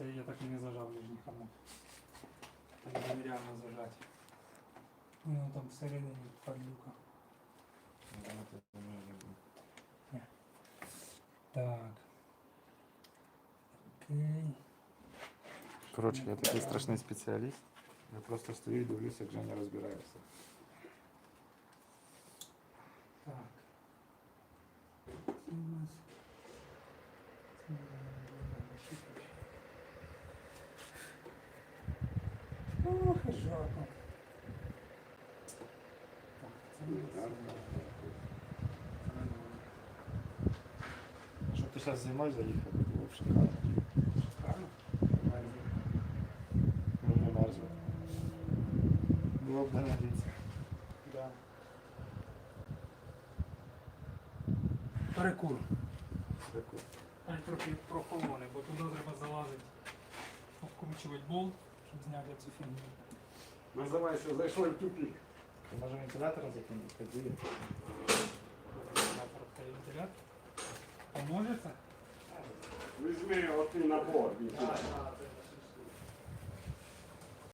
Це я так і не зажав нижній хамут. Так буде нереально зажати. Ну там всередині падлюка. Так. Окей. Коротше, я такий страшний спеціаліст. Я просто стою і дивлюся, як Женя розбирається. Ох, і жарко. Так, це. Щоб ти зараз зимою заїхав, було б шикарно. Шикарно. Ну, не мерзло. Було б не надіться. Да. Перекур. Трохи прохолоне, бо туди треба залазити, обкручувати болт, щоб зняти цю фігню. Називай, що зайшли в тупик. Може вентилятора закинути? Тоді. Вентилятор та вентилятор. Поможе це? Візьми отий набор. візьми. Так,